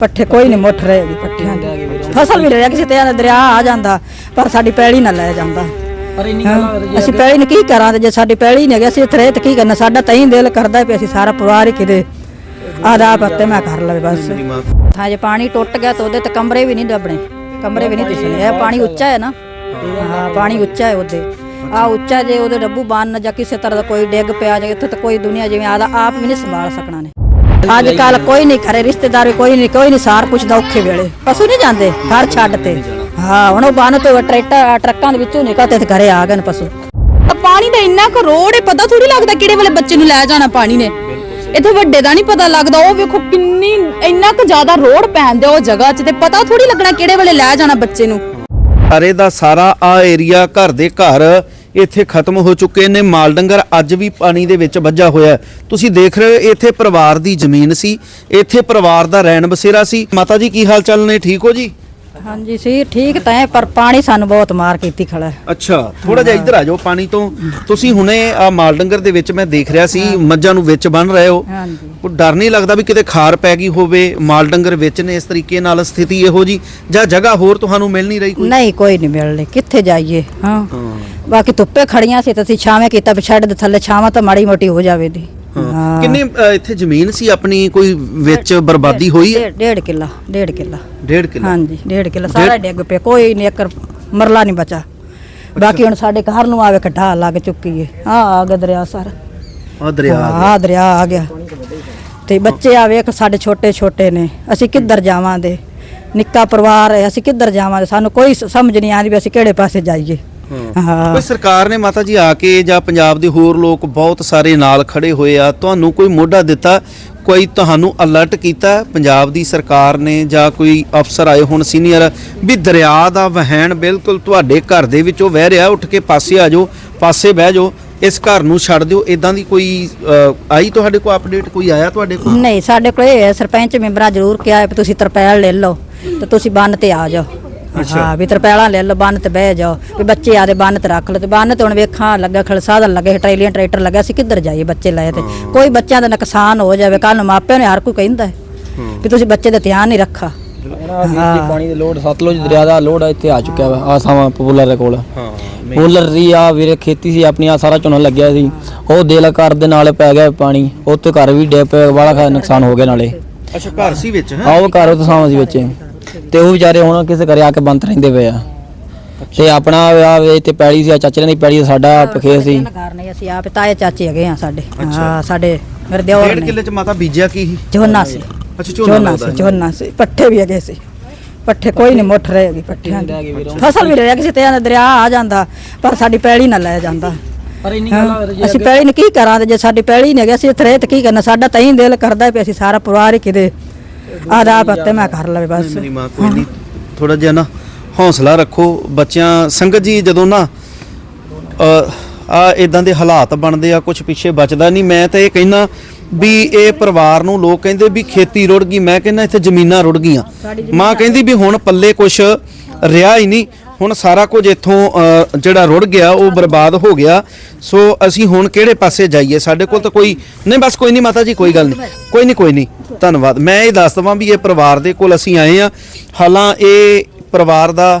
ਪੱਠੇ ਕੋਈ ਨਹੀਂ ਮੁੱਠ ਰਹੇਗੀ ਪੱਠਿਆਂ ਦੀ ਫਸਲ ਵੀ ਰਹਿ ਕਿਸੇ ਤੇ ਦਰਿਆ ਆ ਜਾਂਦਾ ਪਰ ਸਾਡੀ ਪੈਲੀ ਨਾ ਲੈ ਜਾਂਦਾ। ਪਰ ਇੰਨੀ ਅਸੀਂ ਪੈਲੀ ਨੂੰ ਕੀ ਕਰਾਂ ਤੇ ਜੇ ਸਾਡੀ ਪੈਲੀ ਨਹੀਂ ਹੈਗੀ ਅਸੀਂ ਇੱਥੇ ਰਹੇ ਤੇ ਕੀ ਕਰਨਾ? ਸਾਡਾ ਤਾਂ ਹੀ ਦਿਲ ਕਰਦਾ ਵੀ ਅਸੀਂ ਸਾਰਾ ਪਰਿਵਾਰ ਹੀ ਕਿਤੇ ਆਦਾ ਪੱਤੇ ਮੈਂ ਕਰ ਲਵੇ ਬਸ। ਥਾਂ ਜੇ ਪਾਣੀ ਟੁੱਟ ਗਿਆ ਤਾਂ ਉਹਦੇ ਤੇ ਕਮਰੇ ਵੀ ਨਹੀਂ ਦੱਬਣੇ। ਕਮਰੇ ਵੀ ਨਹੀਂ ਦਿਸਣੇ। ਇਹ ਪਾਣੀ ਉੱਚਾ ਹੈ ਨਾ। ਹਾਂ ਪਾਣੀ ਉੱਚਾ ਹੈ ਉਹਦੇ। ਆ ਉੱਚਾ ਜੇ ਉਹਦੇ ਡੱਬੂ ਬੰਨ ਜਾਂ ਕਿਸੇ ਤਰ੍ਹਾਂ ਦਾ ਕੋਈ ਡਿੱਗ ਪਿਆ ਜਾਂ ਇੱਥੇ ਤਾਂ ਕੋਈ ਦੁਨੀਆ ਜਿਵੇਂ ਆਦਾ ਆਪ ਵੀ ਨਹੀਂ ਸੰਭਾਲ ਸਕਣਾ ਨੇ। ਅੱਜ ਕੱਲ ਕੋਈ ਨਹੀਂ ਘਰੇ ਰਿਸ਼ਤੇਦਾਰ ਕੋਈ ਨਹੀਂ ਕੋਈ ਨਹੀਂ ਸਾਰ ਪੁੱਛਦਾ ਔਖੇ ਵੇਲੇ। ਪਸ਼ੂ ਨਹੀਂ ਜਾਂਦੇ ਘਰ ਛੱਡ ਤੇ। ਹਾਂ ਹੁਣ ਉਹ ਬੰਨ ਤੋਂ ਟਰੈਕਟਰ ਟਰੱਕਾਂ ਦੇ ਵਿੱਚੋਂ ਨਿਕਲਦੇ ਤੇ ਘਰੇ ਆ ਗਏ ਨੇ ਪਸ਼ੂ। ਪਾਣੀ ਦਾ ਇੰਨਾ ਕੁ ਰੋੜ ਹੈ ਪਤਾ ਥੋੜੀ ਲੱਗਦਾ ਕਿਹੜੇ ਵੇਲੇ ਬੱਚੇ ਨੂੰ ਲੈ ਜਾਣਾ ਪਾਣੀ ਨੇ। ਇੱਥੇ ਵੱਡੇ ਦਾ ਨਹੀਂ ਪਤਾ ਲੱਗਦਾ ਉਹ ਵੇਖੋ ਕਿੰਨੀ ਇੰਨਾ ਕੁ ਜ਼ਿਆਦਾ ਰੋੜ ਪੈਂਦੇ ਉਹ ਜਗ੍ਹਾ 'ਚ ਤੇ ਪਤਾ ਥੋੜੀ ਲੱਗਣਾ ਕਿਹੜੇ ਵੇਲੇ ਲੈ ਜਾਣਾ ਬੱਚੇ ਨੂੰ। ਸਾਰੇ ਦਾ ਸਾਰਾ ਆ ਏਰੀਆ ਘਰ ਦੇ ਘਰ ਇੱਥੇ ਖਤਮ ਹੋ ਚੁੱਕੇ ਨੇ। ਮਾਲ ਡੰਗਰ ਅੱਜ ਵੀ ਪਾਣੀ ਦੇ ਵਿੱਚ ਵੱਜਾ ਹੋਇਆ ਤੁਸੀਂ ਦੇਖ ਰਹੇ ਹੋ, ਇੱਥੇ ਪਰਿਵਾਰ ਦੀ ਜ਼ਮੀਨ ਸੀ। ਇੱਥੇ ਪਰਿਵਾਰ ਦਾ ਰਹਿਣ ਬਸੇਰਾ ਸੀ। ਮਾਤਾ ਜੀ, ਕੀ ਹਾਲ ਚਾਲ ਨੇ? ਠੀਕ ਹੋ ਜੀ? ਹਾਂਜੀ ਸੀ ਠੀਕ ਤਾਂ ਹੈ ਪਰ ਪਾਣੀ ਸਾਨੂੰ ਬਹੁਤ ਮਾਰ ਕੀਤੀ ਖੜਾ ਹੈ। ਅੱਛਾ ਥੋੜਾ ਜਿਹਾ ਇੱਧਰ ਆ ਜਾਓ ਪਾਣੀ ਤੋਂ। ਤੁਸੀਂ ਹੁਣੇ ਆ ਮਾਲ ਡੰਗਰ ਦੇ ਵਿੱਚ ਮੈਂ ਦੇਖ ਰਿਹਾ ਸੀ ਮੱਝਾਂ ਨੂੰ ਵਿੱਚ ਬੰਨ ਰਹੇ ਹੋ। ਹਾਂਜੀ। ਉਹ ਡਰ ਨਹੀਂ ਲੱਗਦਾ ਵੀ ਕਿਤੇ ਖਾਰ ਪੈ ਗਈ ਹੋਵੇ ਮਾਲ ਡੰਗਰ ਵਿੱਚ ਨੇ ਇਸ ਤਰੀਕੇ ਨਾਲ ਸਥਿਤੀ ਇਹੋ ਜੀ ਜਾਂ ਜਗ੍ਹਾ ਹੋਰ ਤੁਹਾਨੂੰ ਮਿਲ ਨਹੀਂ ਰਹੀ ਕੋਈ? ਨਹੀਂ ਕੋਈ ਨਹੀਂ ਮਿਲਣੇ ਕਿੱਥੇ ਜਾਈਏ ਹਾਂ। ਬਾਕੀ ਧੁੱਪੇ ਖੜੀਆਂ ਸੀ ਤਾਂ ਅਸੀਂ ਛਾਵੇਂ ਕੀਤਾ ਵੀ ਛੱਡ ਦੇ ਥੱਲੇ ਛਾਵਾਂ ਤਾਂ ਮਾੜੀ ਮੋਟੀ ਹੋ ਜਾਵੇ ਦੀ ਹਾਂ। ਕਿੰਨੇ ਅ, ਇੱਥੇ ਜ਼ਮੀਨ ਸੀ ਆਪਣੀ? ਕੋਈ ਵਿੱਚ ਬਰਬਾਦੀ ਹੋਈ ਹੈ? ਡੇਢ- ਡੇਢ ਕਿੱਲਾ ਡੇਢ ਕਿੱਲਾ। ਡੇਢ ਕਿੱਲਾ? ਹਾਂਜੀ ਡੇਢ ਕਿੱਲਾ। ਸਾਰਾ ਡਿੱਗ ਪਿਆ ਕੋਈ ਨਹੀਂ ਇੱਕ ਮਰਲਾ ਨਹੀਂ ਬਚਾ ਬਾਕੀ ਹੁਣ ਸਾਡੇ ਘਰ ਨੂੰ ਆਵੇ ਕੱਢਾ ਲੱਗ ਚੁੱਕੀ ਏ। ਆ ਆ ਗਿਆ ਦਰਿਆ ਸਰ। ਆ ਦਰਿਆ ਆ ਦਰਿਆ ਆ ਗਿਆ। ਤੇ ਬੱਚੇ ਆ ਵੇਖ ਸਾਡੇ ਛੋਟੇ ਛੋਟੇ ਨੇ। ਅਸੀਂ ਕਿੱਧਰ ਜਾਵਾਂਗੇ? ਨਿੱਕਾ ਪਰਿਵਾਰ ਹੈ ਅਸੀਂ ਕਿੱਧਰ ਜਾਵਾਂਗੇ? ਸਾਨੂੰ ਕੋਈ ਸ- ਸਮਝ ਨਹੀਂ ਆਉਂਦੀ ਵੀ ਅਸੀਂ ਕਿਹੜੇ ਪਾਸੇ ਜਾਈਏ। ਕੋਈ ਸਰਕਾਰ ਨੇ ਮਾਤਾ ਜੀ ਆ ਕੇ ਜਾਂ ਪੰਜਾਬ ਦੇ ਹੋਰ ਲੋਕ ਬਹੁਤ ਸਾਰੇ ਨਾਲ ਖੜੇ ਹੋਏ ਆ ਤੁਹਾਨੂੰ ਕੋਈ ਮੋਢਾ ਦਿੱਤਾ? ਕੋਈ ਤੁਹਾਨੂੰ ਅਲਰਟ ਕੀਤਾ? ਪੰਜਾਬ ਦੀ ਸਰਕਾਰ ਨੇ ਜਾਂ ਕੋਈ ਅਫਸਰ ਆਏ ਹੁਣ ਸੀਨੀਅਰ ਵੀ ਦਰਿਆ ਦਾ ਵਹਿਣ ਬਿਲਕੁਲ ਤੁਹਾਡੇ ਘਰ ਦੇ ਵਿੱਚੋਂ ਵਹਿ ਰਿਹਾ ਉੱਠ ਕੇ ਪਾਸੇ ਆ ਜਾਓ ਪਾਸੇ ਬਹਿ ਜਾਓ ਇਸ ਘਰ ਨੂੰ ਛੱਡ ਦਿਓ ਇਦਾਂ ਦੀ ਕੋਈ ਆਈ ਤੁਹਾਡੇ ਕੋਲ ਅਪਡੇਟ ਕੋਈ ਆਇਆ ਤੁਹਾਡੇ ਕੋਲ? ਨਹੀਂ ਸਾਡੇ ਕੋਲ ਇਹ ਹੈ ਸਰਪੰਚ ਮੈਂਬਰਾਂ ਜ਼ਰੂਰ ਕਿਹਾ ਹੈ ਵੀ ਤੁਸੀਂ ਤਰਪੈਲ ਲੈ ਲਓ ਤੇ ਤੁਸੀਂ ਬੰਨ ਤੇ ਆ ਜਾਓ। ਹਾਂ ਵੀ ਤਰਪੈਲਾਂ ਲੈ ਲਓ ਬੰਨ ਤੇ ਬਹਿ ਜਾਓ ਵੀ ਬੱਚੇ ਆਦੇ ਬੰਨ ਤੇ ਰੱਖ ਲਓ ਤੇ ਬੰਨ ਤੇ ਹੁਣ ਵੇਖਾਂ ਲੱਗਾ ਖਲ ਸਾਧਨ ਲੱਗੇ ਟ੍ਰੇਲੀਆਂ ਟਰੈਕਟਰ ਲੱਗਾ ਸੀ ਕਿੱਧਰ ਜਾਈਏ ਬੱਚੇ ਲਏ ਤੇ। ਕੋਈ ਬੱਚਿਆਂ ਦਾ ਨੁਕਸਾਨ ਹੋ ਜਾਵੇ ਕੱਲ ਨੂੰ ਮਾਪਿਆਂ ਨੇ ਹਰ ਕੋਈ ਕਹਿੰਦਾ ਹੈ ਵੀ ਤੁਸੀਂ ਬੱਚੇ ਦਾ ਧਿਆਨ ਨਹੀਂ ਰੱਖਾ। ਹਾਂ। ਪਾਣੀ ਦੇ ਲੋਡ ਸਤਲੁਜ ਦਰਿਆ ਦਾ ਲੋਡ ਇੱਥੇ ਆ ਚੁੱਕਿਆ ਵਾ ਆ ਸਾਵਾ ਪਪੂਲਰ ਦੇ ਕੋਲ। ਹਾਂ ਪਪੂਲਰ ਦੀ ਆ ਵੀਰੇ ਖੇਤੀ ਸੀ ਆਪਣੀ ਆ ਸਾਰਾ ਝੋਨਾ ਲੱਗਿਆ ਸੀ। ਉਹ ਦਿਲ ਕਰ ਦੇ ਨਾਲ ਪੈ ਗਿਆ ਪਾਣੀ ਉੱਥੇ ਘਰ ਵੀ ਬੜਾ ਖਾ ਨੁਕਸਾਨ ਹੋ ਗਿਆ ਨਾਲੇ। ਅੱਛਾ ਘਰ ਸੀ ਵਿੱਚ ਹੈ? ਉਹ ਘਰ ਉਹ ਸਾਵਾਂ ਸੀ ਵਿੱਚ। ਤੇ ਉਹ ਵਿਚਾਰੇ ਹੁਣ ਕਿਸੇ ਘਰੇ ਆ ਕੇ ਬੰਦ ਰਹਿੰਦੇ ਪਏ ਆ। ਤੇ ਆਪਣਾ ਆ ਵੇ ਤੇ ਪੈਲੀ ਸੀ ਆ ਚਾਚੇ ਦੀ ਪੈਲੀ ਸਾਡਾ ਪਖੇ ਸੀ। ਘਰ ਨਹੀਂ ਅਸੀਂ ਆਪ ਤਾਏ ਚਾਚੇ ਹੈਗੇ ਆ ਸਾਡੇ। ਹਾਂ ਸਾਡੇ ਮੇਰੇ ਦਿਓਰ ਡੇਢ ਨੇ। ਕਿੱਲੇ ਚ ਮਾਤਾ ਬੀਜਿਆ ਕੀ ਸੀ? ਝੋਨਾ ਸੀ। ਅੱਛਾ ਝੋਨਾ ਝੋਨਾ ਲਾਉਂਦਾ ਸੀ ਹੈ। ਝੋਨਾ ਸੀ। ਪੱਠੇ ਵੀ ਹੈਗੇ ਸੀ। ਪੱਠੇ ਕੋਈ ਨਹੀਂ ਮੁੱਠ ਰਹੇਗੀ ਪੱਠਿਆਂ ਦੀ। ਫਸਲ ਵੀ ਰਹਿ ਕਿਸੇ ਤੇ ਦਰਿਆ ਆ ਜਾਂਦਾ ਪਰ ਸਾਡੀ ਪੈਲੀ ਨਾ ਲੈ ਜਾਂਦਾ। ਪਰ ਇੰਨੀ ਹਾਂ, ਅਸੀਂ ਪੈਲੀ ਨੂੰ ਕੀ ਕਰਾਂ ਤੇ ਜੇ ਸਾਡੀ ਪੈਲੀ ਨਹੀਂ ਹੈਗੀ ਅਸੀਂ ਇੱਥੇ ਰਹੇ ਤੇ ਕੀ ਕਰਨਾ? ਸਾਡਾ ਤਾਂ ਹੀ ਦਿਲ ਕਰਦਾ ਵੀ ਅਸੀਂ ਸਾਰਾ ਪਰਿਵਾਰ ਹੀ ਕਿਤੇ ਆਦਾ ਪੱਤੇ ਮੈਂ ਕਰ ਲਵੇ ਬਸ। ਮੇਰੀ ਮਾਂ ਕੋਈ ਨਹੀਂ। ਥੋੜਾ ਜਿਹਾ ਨਾ ਹੌਸਲਾ ਰੱਖੋ। ਬੱਚਿਆਂ ਸੰਗਤ ਜੀ ਜਦੋਂ ਨਾ ਆ ਇਦਾਂ ਦੇ ਹਾਲਾਤ ਬਣਦੇ ਆ ਕੁਝ ਪਿੱਛੇ ਬਚਦਾ ਨਹੀਂ। ਮੈਂ ਤਾਂ ਇਹ ਕਹਿਣਾ ਵੀ ਇਹ ਪਰਿਵਾਰ ਨੂੰ ਲੋਕ ਕਹਿੰਦੇ ਵੀ ਖੇਤੀ ਰੁੜ ਗਈ। ਮੈਂ ਕਹਿੰਦਾ ਇੱਥੇ ਜ਼ਮੀਨਾਂ ਰੁੜ ਗਈਆਂ। ਮਾਂ ਕਹਿੰਦੀ ਵੀ ਹੁਣ ਪੱਲੇ ਕੁਝ ਰਿਹਾ ਹੀ ਨਹੀਂ। ਹੁਣ ਸਾਰਾ ਕੁਝ ਇੱਥੋਂ ਜਿਹੜਾ ਰੁੜ ਗਿਆ ਉਹ ਬਰਬਾਦ ਹੋ ਗਿਆ। ਸੋ ਅਸੀਂ ਹੁਣ ਕਿਹੜੇ ਪਾਸੇ ਜਾਈਏ? ਸਾਡੇ ਕੋਲ ਤਾਂ ਕੋਈ ਨਹੀਂ ਬਸ ਕੋਈ ਨਹੀਂ ਮਾਤਾ ਜੀ ਕੋਈ ਗੱਲ ਨਹੀਂ। ਕੋਈ ਨਹੀਂ ਕੋਈ ਨਹੀਂ। ਧੰਨਵਾਦ। ਮੈਂ ਇਹ ਦੱਸ ਦਵਾਂ ਵੀ ਇਹ ਪਰਿਵਾਰ ਦੇ ਕੋਲ ਅਸੀਂ ਆਏ ਆ ਹਾਲਾਂ ਇਹ ਪਰਿਵਾਰ ਦਾ